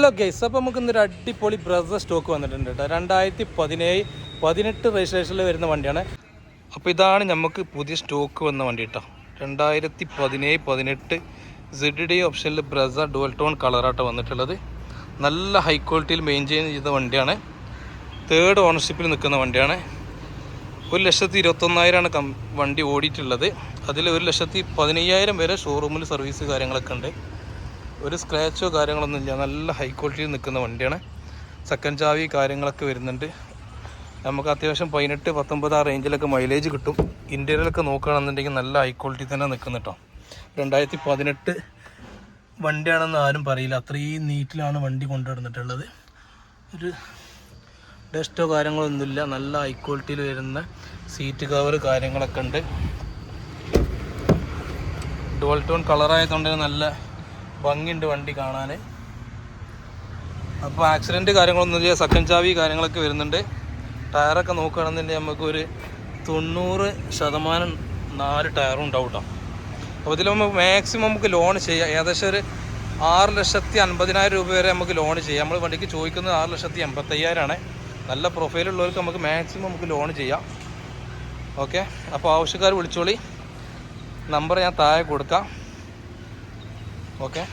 Hello guys അപ്പോൾ നമുക്ക് ഇന്നൊരു അടിപൊളി ബ്രസർ സ്റ്റോക്ക് വന്നിട്ടുണ്ട് കേട്ടോ. രണ്ടായിരത്തി പതിനേഴ് പതിനെട്ട് രജിസ്ട്രേഷനിൽ വരുന്ന വണ്ടിയാണ്. അപ്പോൾ ഇതാണ് നമുക്ക് പുതിയ സ്റ്റോക്ക് വന്ന വണ്ടി കേട്ടോ. രണ്ടായിരത്തി പതിനേഴ് പതിനെട്ട് സെഡ് ഡി ഓപ്ഷനിൽ ബ്രസ ഡുവൽ ടോൺ കളറാട്ടോ വന്നിട്ടുള്ളത്. നല്ല ഹൈ ക്വാളിറ്റിയിൽ മെയിന്റെയിൻ ചെയ്ത വണ്ടിയാണ്. തേർഡ് ഓണർഷിപ്പിൽ നിൽക്കുന്ന വണ്ടിയാണ്. ഒരു ലക്ഷത്തി ഇരുപത്തൊന്നായിരമാണ് കം വണ്ടി ഓടിയിട്ടുള്ളത്. അതിൽ ഒരു ലക്ഷത്തി പതിനയ്യായിരം വരെ ഷോറൂമിൽ സർവീസ് കാര്യങ്ങളൊക്കെ ഉണ്ട്. ഒരു സ്ക്രാച്ചോ കാര്യങ്ങളൊന്നും ഇല്ല. നല്ല ഹൈ ക്വാളിറ്റിയിൽ നിൽക്കുന്ന വണ്ടിയാണ്. സെക്കൻഡ് ചാവി കാര്യങ്ങളൊക്കെ വരുന്നുണ്ട്. നമുക്ക് അത്യാവശ്യം പതിനെട്ട് പത്തൊമ്പത് ആ റേഞ്ചിലൊക്കെ മൈലേജ് കിട്ടും. ഇന്റീരിയലൊക്കെ നോക്കുകയാണെന്നുണ്ടെങ്കിൽ നല്ല ഹൈ ക്വാളിറ്റി തന്നെ നിൽക്കുന്ന കേട്ടോ. രണ്ടായിരത്തി പതിനെട്ട് വണ്ടിയാണെന്ന് ആരും പറയില്ല. അത്രയും നീറ്റിലാണ് വണ്ടി കൊണ്ടുവന്നിട്ടുള്ളത്. ഒരു ഡസ്റ്റോ കാര്യങ്ങളൊന്നുമില്ല നല്ല ഹൈ ക്വാളിറ്റിയിൽ വരുന്ന സീറ്റ് കവർ കാര്യങ്ങളൊക്കെ ഉണ്ട്. ഡോൾട്ടോൺ ടോൺ കളറായതുകൊണ്ട് നല്ല ഭംഗിയുണ്ട് വണ്ടി കാണാൻ അപ്പോൾ ആക്സിഡന്റ് കാര്യങ്ങളൊന്നും ഇല്ല. സെക്കൻഡ് ചാവി കാര്യങ്ങളൊക്കെ വരുന്നുണ്ട്. ടയറൊക്കെ നോക്കുകയാണെന്നുണ്ടെങ്കിൽ നമുക്കൊരു തൊണ്ണൂറ് ശതമാനം നാല് ടയറും കേട്ടോ. അപ്പോൾ ഇതിൽ നമുക്ക് മാക്സിമം നമുക്ക് ലോൺ ചെയ്യാം. ഏകദേശം ഒരു ആറ് ലക്ഷത്തി അൻപതിനായിരം രൂപ വരെ നമുക്ക് ലോൺ ചെയ്യാം. നമ്മൾ വണ്ടിക്ക് ചോദിക്കുന്നത് ആറ് ലക്ഷത്തി എൺപത്തയ്യായിരമാണ് നല്ല പ്രൊഫൈലുള്ളവർക്ക് നമുക്ക് മാക്സിമം നമുക്ക് ലോൺ ചെയ്യാം. ഓക്കെ അപ്പോൾ ആവശ്യക്കാർ വിളിച്ചോളി. നമ്പർ ഞാൻ താഴെ കൊടുക്കാം. ഓക്കെ